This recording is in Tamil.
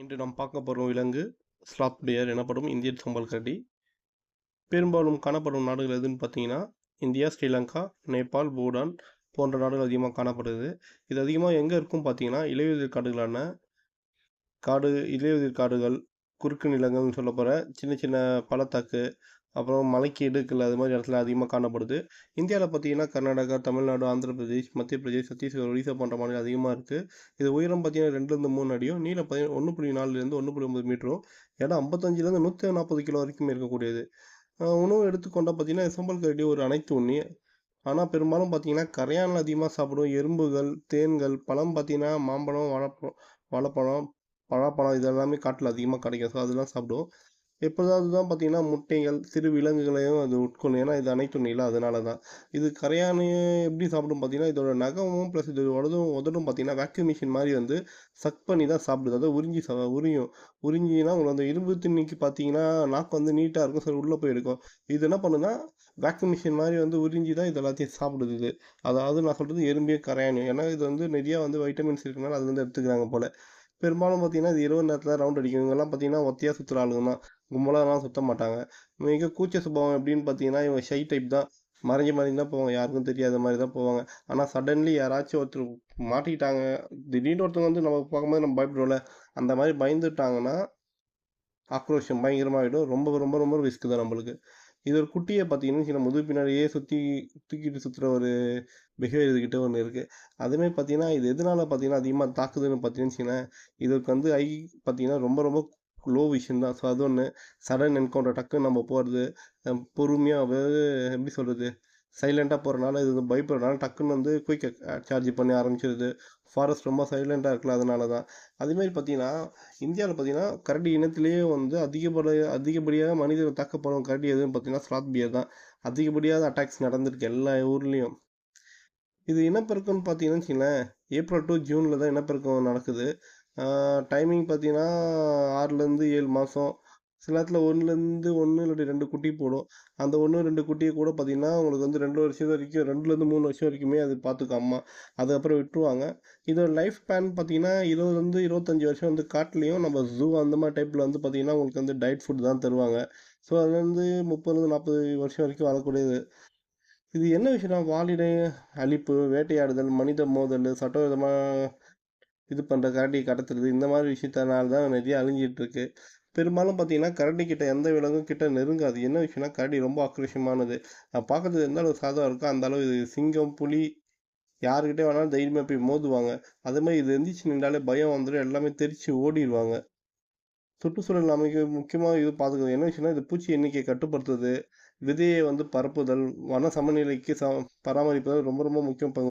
இன்று நாம் பார்க்க போகும் விலங்கு ஸ்லாத் பியர் எனப்படும் இந்தியன் சம்பல் கரடி. பெரும்பாலும் காணப்படும் நாடுகள் எதுன்னு பார்த்தீங்கன்னா இந்தியா ஸ்ரீலங்கா நேபாள் பூடான் போன்ற நாடுகள் அதிகமாக காணப்படுது. இது அதிகமாக எங்கே இருக்கும் பார்த்தீங்கன்னா இலையுதிர் காடுகளான காடு இலையுதிர் காடுகள் குறுக்கு நிலங்கள்னு சொல்ல போகிற சின்ன சின்ன பள்ளத்தாக்கு அப்புறம் மலைக்கு இடுக்கல் அது மாதிரி இடத்துல அதிகமாக காணப்படுது. இந்தியாவில் பார்த்தீங்கன்னா கர்நாடகா தமிழ்நாடு ஆந்திர பிரதேஷ் மத்திய பிரதேஷ் சத்தீஸ்கர் ஒடிசா போன்ற மாநிலம் அதிகமாக இருக்குது இது உயரம் பார்த்தீங்கன்னா ரெண்டுலேருந்து மூணு அடியும் நீளம் பார்த்தீங்கன்னா ஒன்று புள்ளி நாலுலேருந்து ஒன்று புள்ளி ஒன்பது மீட்டரும் இடம் ஐம்பத்தஞ்சிலேருந்து நூற்றி நாற்பது கிலோ வரைக்கும் இருக்கக்கூடியது. உணவு எடுத்துக்கொண்டால் பார்த்தீங்கன்னா சம்பல் கரடி ஒரு அனைத்து உண்ணி. ஆனால் பெரும்பாலும் பார்த்தீங்கன்னா கரையானில் அதிகமாக சாப்பிடும் எறும்புகள் தேன்கள் பழம் பார்த்தீங்கன்னா மாம்பழம் வாழைப்பழம் வாழைப்பழம் பழப்பழம் இதெல்லாமே காட்டில் அதிகமாக கிடைக்கும். ஸோ அதெல்லாம் சாப்பிடும் எப்போதாவது தான் பார்த்தீங்கன்னா முட்டைகள் சிறு விலங்குகளையும் அது உட்கொள்ளும். ஏன்னா இது அனைத்து இல்லை அதனால தான் இது கரையானையும் எப்படி சாப்பிடும் பார்த்தீங்கன்னா இதோட நகமும் ப்ளஸ் இது உடதும் உதடும் பார்த்தீங்கன்னா வேக்யூம் மிஷின் மாதிரி வந்து சக் பண்ணி தான் சாப்பிடுது. அதாவது உறிஞ்சி சா உரியும் உறிஞ்சினா உங்களுக்கு அந்த இரும்பு திண்ணிக்கு பார்த்தீங்கன்னா நாக்கு வந்து நீட்டாக இருக்கும். சரி உள்ளே போய் இருக்கும் இது என்ன பண்ணுன்னா வேக்யூம் மிஷின் மாதிரி வந்து உறிஞ்சி தான் இது எல்லாத்தையும் சாப்பிடுது இது. அதாவது நான் சொல்கிறது எறும்பிய கரையானியும் ஏன்னா இது வந்து நிறையா வந்து வைட்டமின்ஸ் இருக்கனால அது வந்து எடுத்துக்கிறாங்க போல். பெரும்பாலும் பார்த்தீங்கன்னா இது இரவு நேரத்தில் ரவுண்ட் அடிக்கும். இவங்கெல்லாம் பார்த்தீங்கன்னா ஒத்தையாக சுற்றுற ஆளுங்க தான் கும்பலாலாம் சுற்ற மாட்டாங்க. மிக கூச்ச சுபாவம் எப்படின்னு பார்த்தீங்கன்னா இவங்க ஷை டைப் தான். மறைஞ்ச மாதிரி தான் போவாங்க. யாருக்கும் தெரியாத மாதிரி தான் போவாங்க. ஆனால் சடன்லி யாராச்சும் ஒருத்தர் மாட்டிக்கிட்டாங்க. திடீர்னு ஒருத்தவங்க வந்து நம்ம பார்க்கும்போது நம்ம பயப்படுவோம்ல. அந்த மாதிரி பயந்துட்டாங்கன்னா ஆக்ரோஷம் பயங்கரமாகிடும் ரொம்ப ரொம்ப ரொம்ப ரிஸ்க் தான் நம்மளுக்கு. இது ஒரு குட்டியை பார்த்தீங்கன்னா சின்ன முதுகு பின்னாடியே சுற்றி தூக்கிட்டு சுற்றுற ஒரு பிஹேவியர் இதுக்கிட்ட ஒன்று இருக்குது அதுமாதிரி பார்த்தீங்கன்னா இது எதனால பார்த்தீங்கன்னா அதிகமாக தாக்குதுன்னு பார்த்தீங்கன்னு இதுக்கு வந்து ஐ பார்த்தீங்கன்னா ரொம்ப ரொம்ப லோ விஷன் தான். ஸோ அது ஒன்று சடன் என்கவுண்டர் டக்குன்னு நம்ம போகிறது பொறுமையாக அதாவது எப்படி சொல்கிறது சைலண்ட்டாக போகிறனால இது வந்து பயப்படுறதுனால டக்குன்னு வந்து குயிக் சார்ஜ் பண்ணி ஆரம்பிச்சிருது. ஃபாரஸ்ட் ரொம்ப சைலண்ட்டாக இருக்கல அதனால தான் அதேமாதிரி பார்த்தீங்கன்னா இந்தியாவில் பார்த்தீங்கன்னா கரடி இனத்திலேயே வந்து அதிகப்படியாக அதிகப்படியாக மனிதர்கள் தாக்கப்படும் கரடி எதுன்னு பார்த்தீங்கன்னா ஸ்லாத் பியர் தான். அதிகப்படியாக அட்டாக்ஸ் நடந்திருக்கு எல்லா ஊர்லேயும். இது இனப்பெருக்கம்னு பார்த்தீங்கன்னு வச்சுங்களேன் ஏப்ரல் டு ஜூனில் தான் இனப்பெருக்கம் நடக்குது. டைமிங் பார்த்தீங்கன்னா ஆறுலேருந்து ஏழு மாதம் சில நேரத்தில் ஒன்றுலேருந்து ஒன்று இல்லாட்டி ரெண்டு குட்டி போடும். அந்த ஒன்று ரெண்டு குட்டியை கூட பார்த்திங்கன்னா உங்களுக்கு வந்து ரெண்டு வருஷம் வரைக்கும் ரெண்டுலேருந்து மூணு வருஷம் வரைக்குமே அது பார்த்துக்கும் அம்மா. அதுக்கப்புறம் விட்டுருவாங்க. இதோட லைஃப் ஸ்பேன் பார்த்திங்கன்னா இருபதுலேருந்து இருபத்தஞ்சி வருஷம் வந்து காட்டுலேயும் நம்ம ஜூ அந்த மாதிரி டைப்பில் வந்து பார்த்தீங்கன்னா உங்களுக்கு வந்து டயட் ஃபுட் தான் தருவாங்க. ஸோ அதுலேருந்து முப்பதுலேருந்து நாற்பது வருஷம் வரைக்கும் வரக்கூடியது இது என்ன விஷயம்னா வாலிடை அழிப்பு வேட்டையாடுதல் மனித மோதல் சட்டவிதமாக இது பண்ணுற கரடி கடத்துறது இந்த மாதிரி விஷயத்தினால தான் நிறைய அழிஞ்சிட்டு இருக்கு. பெரும்பாலும் பார்த்தீங்கன்னா கரடி கிட்ட எந்த விலங்கும் கிட்ட நெருங்காது. என்ன விஷயம்னா கரடி ரொம்ப ஆக்ரோஷமானது பார்க்கறது எந்த அளவு சாதம் இருக்கோ அந்த அளவு இது சிங்கம் புலி யாருக்கிட்டே வேணாலும் தைரியமாக போய் மோதுவாங்க. அதே மாதிரி இது எந்திரிச்சு நின்றாலே பயம் வந்துடும் எல்லாமே தெரிச்சு ஓடிடுவாங்க சுற்றுச்சூழல் அமைக்க முக்கியமாக இது பார்த்துக்கிறது என்ன விஷயம்னா இது பூச்சி எண்ணிக்கையை கட்டுப்படுத்துறது விதையை வந்து பரப்புதல் வன சமநிலைக்கு ச பராமரிப்பது ரொம்ப ரொம்ப முக்கியம் பங்கு